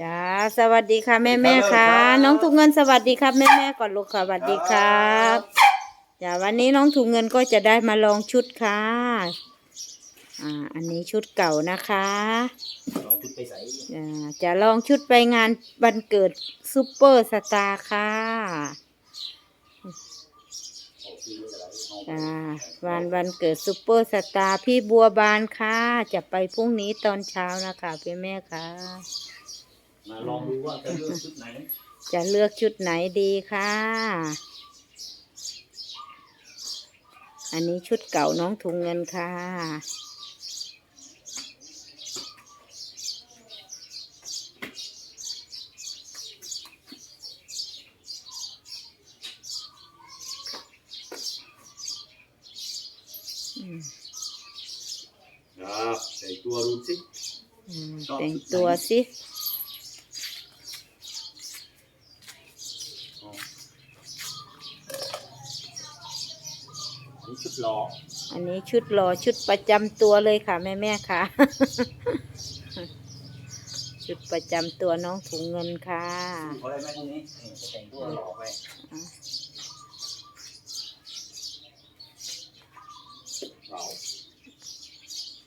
จ้าสวัสดีค่ะแม่แม่ๆค่ะ น้องถุงเงินสวัสดีครับแม่แม่ๆก่อนลูกค่ะสวัสดีครับจ้าวันนี้น้องถุงเงินก็จะได้มาลองชุดค่ะอ่าอันนี้ชุดเก่านะคะลองชุดไปใส่อ่าจะลองชุดไปงานวันเกิดซูเปอร์สตาร์ค่ะออกซื้อไว้อะไรเอาจ้าวันวันเกิดซูเปอร์สตาร์พี่บัวบานค่ะ จะไปพรุ่งนี้ตอนเช้านะคะพี่แม่ค่ะ มาลองดูว่าจะเลือกชุดไหน จะเลือกชุดไหนดีค่ะ อันนี้ชุดเก่าน้องถุงเงินค่ะอืมครับใส่ตัวดูสิอืมชอบแต่งชุดไหนตัวสิ อันนี้ชุดรออันนี้ชุดรอชุดประจำตัวเลยค่ะ แม่แม่ๆค่ะ ชุดประจำตัวน้องถุงเงินค่ะเขาได้ไหมพรุ่งนี้นี่จะแต่งตัวรอไปเรา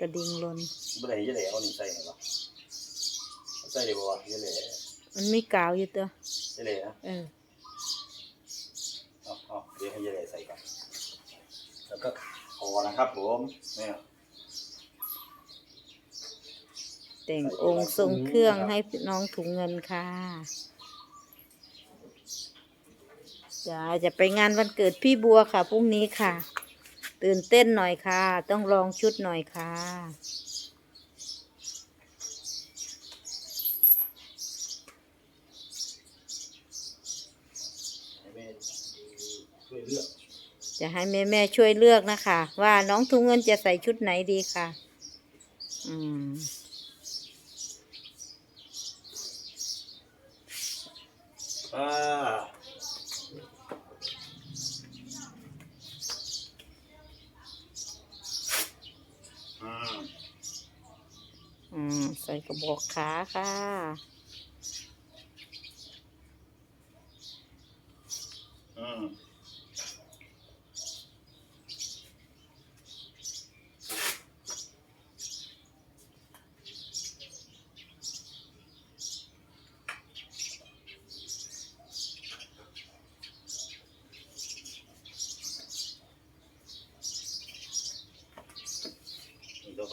กระดิ่งลนไม่ได้จะเหล่เอานี่ใส่เหรอใส่เลยบอกว่าจะเหล่มันมีกาวอยู่ตัวจะเหล่นะเออเอาเอาเดี๋ยวให้จะเหล่ใส่ก่อนแล้ว ก็คอนะครับผมเนี่ยแต่งองค์ทรงเครื่องให้น้องถุงเงินค่ะจะจะไปงานวันเกิดพี่บัวค่ะพรุ่งนี้ค่ะ ตื่นเต้นหน่อยค่ะ ต้องลองชุดหน่อยค่ะให้แม่ช่วยเลือก จะให้แม่แม่ๆช่วยเลือกนะคะ ว่าน้องถุงเงินจะใส่ชุดไหนดีค่ะ อืมอ่าอืมอืมใส่กระบอกขาค่ะ อืม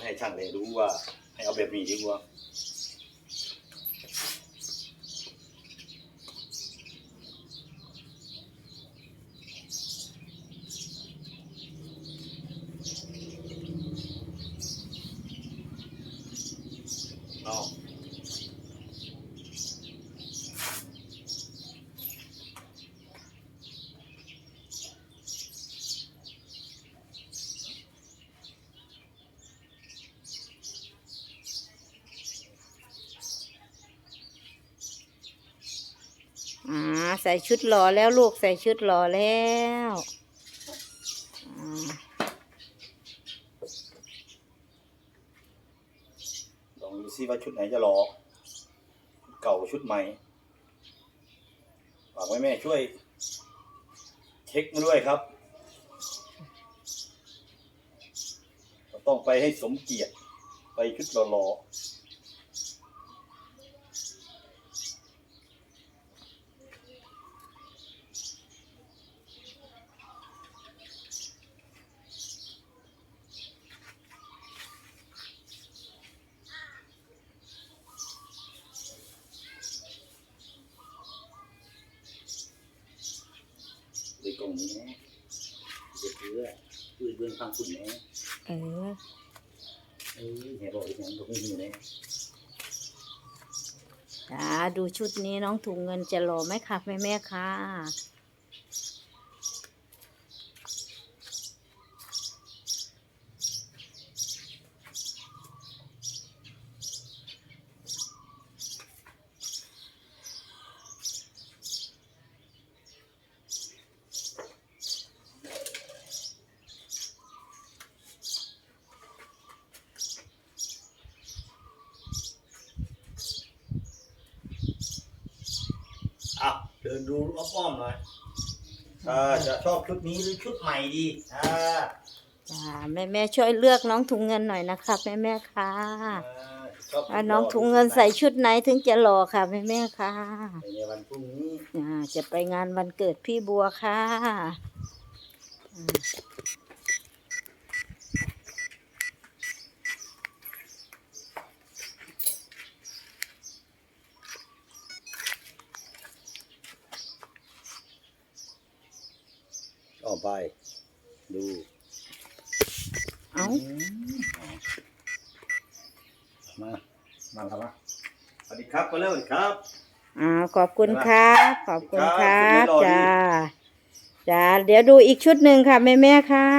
ให้ช่างเลยรู้ว่า ให้เอาแบบนี้ดีกว่าอ่า ใส่ชุดหล่อแล้วลูกใส่ชุดหล่อแล้วอลองดูซิว่าชุดไหนจะหลอชุดเก่าชุดใหม่ฝากไว้แม่ช่วย เช็คมาด้วยครับเราต้องไปให้สมเกียรติไปชุดหล่อๆ อย่างนี้นะเด็กเพื่อเพื่อเบื้องควางคุณแม่เออเออแม่บอกอีกอย่างนี้อยู่เลยจ้าดูชุดนี้น้องถุงเงินจะหล่อไหมคะแม่แม่ค่ะ อ เดินดูอ้อมๆหน่อยอ่าจะชอบชุดนี้หรือชุดใหม่ดีอ่าจ้าแม่แม่ๆช่วยเลือกน้องถุงเงินหน่อยนะครับแม่แม่ๆค่ะอ่าชอบชุดว่าน้องถุงเงินใส่ชุดไหนถึงจะหล่อค่ะแม่แม่ๆค่ะในวันพรุ่งนี้ อ่าจะไปงานวันเกิดพี่บัวค่ะ อ่าออกไป ดูเอ้ามามาครับมาสวัสดีครับก็เร็วสวัสดีครับอ่าขอบคุณครับ ขอบคุณครัครับบคุณแม่รออยู่จ้าจ้าเดี๋ยวดูอีกชุดหนึ่งค่ะ แม่แม่ๆค่ะ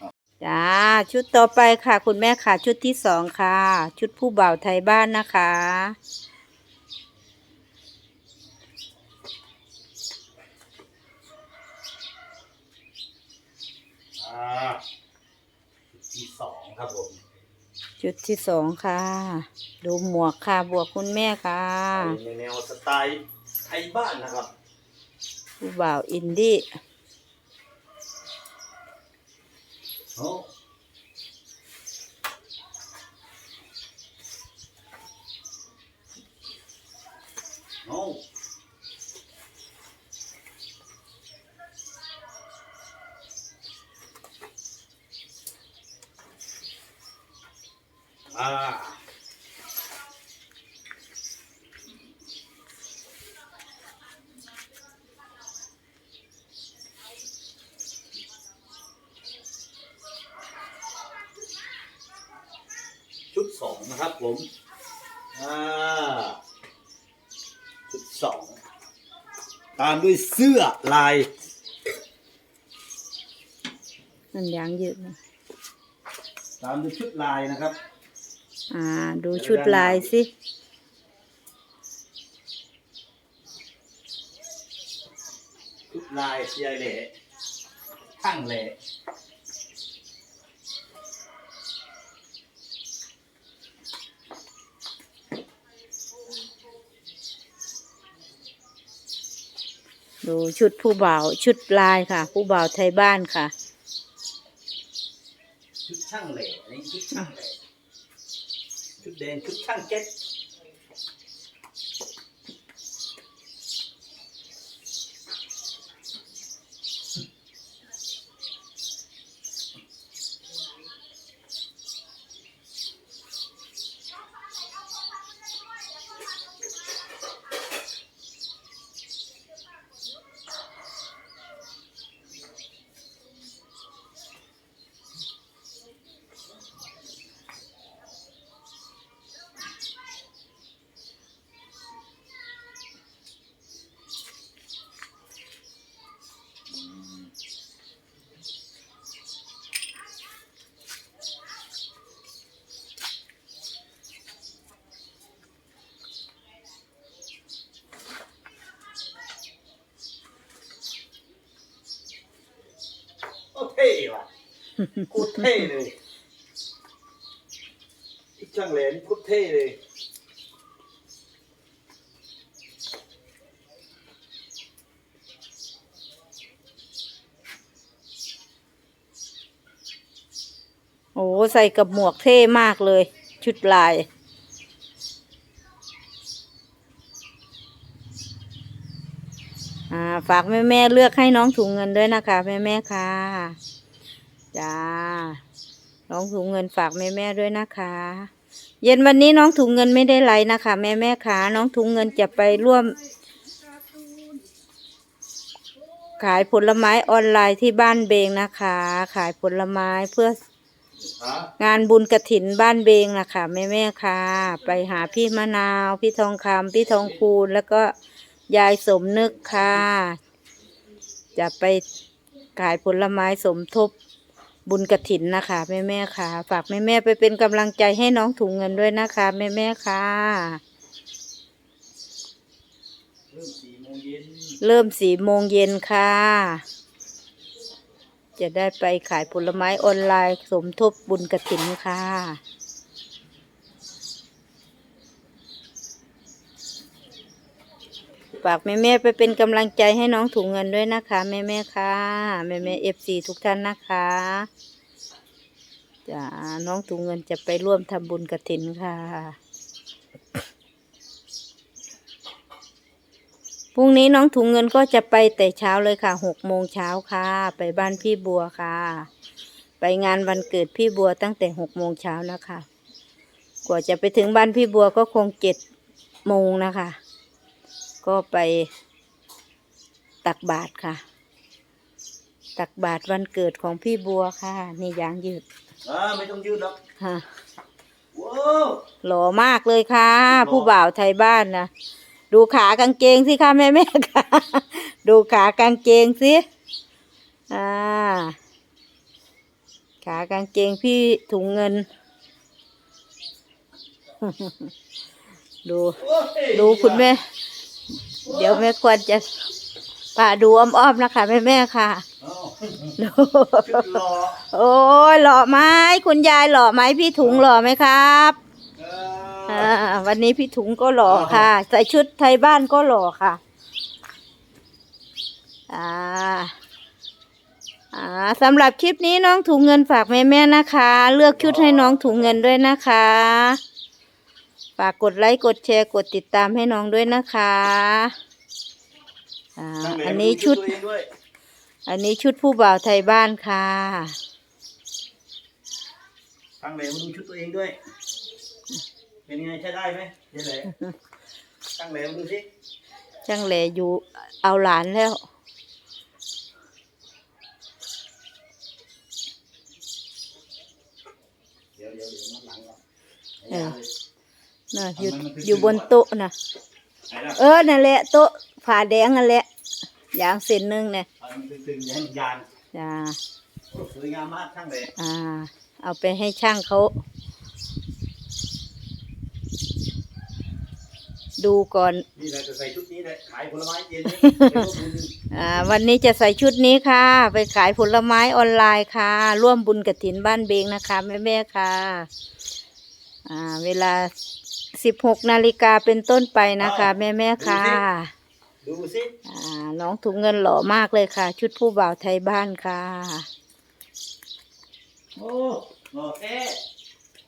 ครับจ้าชุดต่อไปค่ะ คุณแม่ค่ะ ชุดที่สองค่ะ ชุดผู้บ่าวไทยบ้านนะคะ อ่าชุดที่สองครับผมชุดที่สองค่ะ ดูหมวกค่ะบวกคุณแม่ค่ะในแนวสไตล์ไทยบ้านนะครับผู้บ่าวอินดี้โอ้โอ้ อ่าชุดสองนะครับผม อ่า ชุดสองตามด้วยเสื้อลายนั่นยางยืดนะ ตามด้วยชุดลายนะครับ อ่า ดูชุดลายสิชุดลายเชียร์เหล่ข้างเหล่ดูชุดผู้บ่าวชุดลายค่ะ ผู้บ่าวไทยบ้านค่ะ ชุดช่างเหล่อันนี้ชุดช่างเหล่ชุด แดงชุดช่างเก็ต ท่ว่ะโคตรเท่เลยชุดช่างเหล่นี่โคตรเท่เลยโอ้ใส่กับหมวกเท่มากเลย ชุดลาย อ่าฝากแม่แม่ๆเลือกให้น้องถุงเงินด้วยนะคะ แม่แม่ๆค่ะจ้าน้องถุงเงินฝากแม่แม่ๆด้วยนะคะ เย็นวันนี้น้องถุงเงินไม่ได้ไลน์นะคะ แม่แม่ๆค่ะน้องถุงเงินจะไปร่วม ขายผลไม้ออนไลน์ที่บ้านเบงนะคะ ขายผลไม้เพื่อฮะงานบุญกระถินบ้านเบงนะคะแม่แม่ๆค่ะ ไปหาพี่มะนาว พี่ทองคำพี่ทองคูณแล้วก็ ยายสมนึกค่ะ จะไปขายผลไม้สมทบบุญกระถินนะคะแม่แม่ค่ะ ฝากแม่แม่ไปเป็นกำลังใจให้น้องถุงเงินด้วยนะคะแม่แม่ค่ะเริ่มสี่โมงเย็นเริ่มสี่โมงเย็นค่ะ จะได้ไปขายผลไม้ออนไลน์ สมทบบุญกระถินค่ะ ฝากแม่แม่ๆไปเป็นกำลังใจให้น้องถุงเงินด้วยนะคะ แม่แม่ๆค่ะแม่แม่เอฟซีทุกท่านนะคะจ้าน้องถุงเงินจะไปร่วมทำบุญกระถินค่ะพรุ่งนี้น้องถุงเงินก็จะไปแต่เช้าเลยค่ะหกโมงเช้าค่ะ ไปบ้านพี่บัวค่ะ ไปงานวันเกิดพี่บัวตั้งแต่หกโมงเช้านะคะ กว่าจะไปถึงบ้านพี่บัวก็คงเจ็ดโมงนะคะ ก็ไปตักบาตรค่ะ ตักบาตรวันเกิดของพี่บัวค่ะ นี่ยางยืดอ่าไม่ต้องยืดหรอกค่ะว้าวหล่อมากเลยค่ะ ผู้บ่าวไทยบ้านนะดูขากางเกงสิค่ะแม่แม่ๆค่ะ ดูขากางเกงสิอ่าขากางเกงพี่ถุงเงิน ดูโอ้ยดูคุณแม่ เดี๋ยวแม่ควรจะพาดูอ้อมๆนะคะแม่แม่ๆค่ะเอาดูชุดหล่อโอ้ยหล่อไหมคุณยายหล่อไหมพี่ถุงหล่อไหมครับเออ่าอวันนี้พี่ถุงก็หล่อค่ะ ใส่ชุดไทยบ้านก็หล่อค่ะ อ่าอ่าสำหรับคลิปนี้น้องถุงเงินฝากแม่แม่ๆนะคะ เลือกชุดให้น้องถุงเงินด้วยนะคะ ฝากกดไลค์กดแชร์กดติดตามให้น้องด้วยนะคะอ่าตั้งแหลมอันนี้ชุดตัวเองด้วยอันนี้ชุดผู้บ่าวไทยบ้านค่ะตั้งแหลมมาดูชุดตัวเองด้วย เป็นไงใช้ได้ไหมเดี๋ยวไหนตั้งแหลมมาดูสิช่างแหลอยู่เอาหลานแล้ว เดี๋ยวเดี๋ยวเดี๋ยวนับหลังก่อนเออ น่ะอยู่ทำไมมันถึงอยู่บนโต๊ะนะไหนล่ะ เออนั่นแหละโต๊ะฝาแดงนั่นแหละยางเส้นหนึ่งเนี่ยเอามันตึงๆอย่าให้มันยานจ้าโอ้สวยงามมากช่างแหลมอ่า เอาไปให้ช่างเขาดูก่อนนี่แหละจะใส่ชุดนี้เลยขายผลไม้เย็นนี้เป็นร่วมบุญอ่าวันนี้จะใส่ชุดนี้ค่ะ ไปขายผลไม้ออนไลน์ค่ะ ร่วมบุญกระถินบ้านเบงนะคะแม่แม่ๆค่ะ อ่า เวลา สิบหกนาฬิกาเป็นต้นไปนะคะ แม่แม่ๆค่ะดูสิอ่าน้องถุงเงินหล่อมากเลยค่ะ ชุดผู้บ่าวไทยบ้านค่ะโอ้โอเค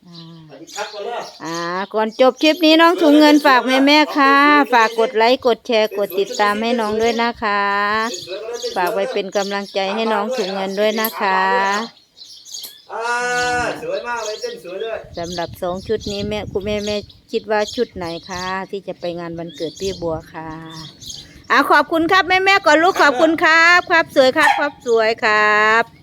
อ่าสวัสดีครับก่อนเลยอ่า ก่อนจบคลิปนี้น้องถุงเงินฝากแม่แม่ๆค่ะ ฝากกดไลค์กดแชร์กดติดตามให้น้องด้วยนะคะ ฝากไว้เป็นกำลังใจให้น้องถุงเงินด้วยนะคะ อ่าสวยมากเลยเต้นสวยด้วยสำหรับสองชุดนี้แม่คุณแม่แม่คิดว่าชุดไหนคะที่จะไปงานวันเกิดพี่บัวค่ะอ่าขอบคุณครับแม่แม่ก่อนลูกขอบคุณครับ ครับสวยครับครับสวยครับ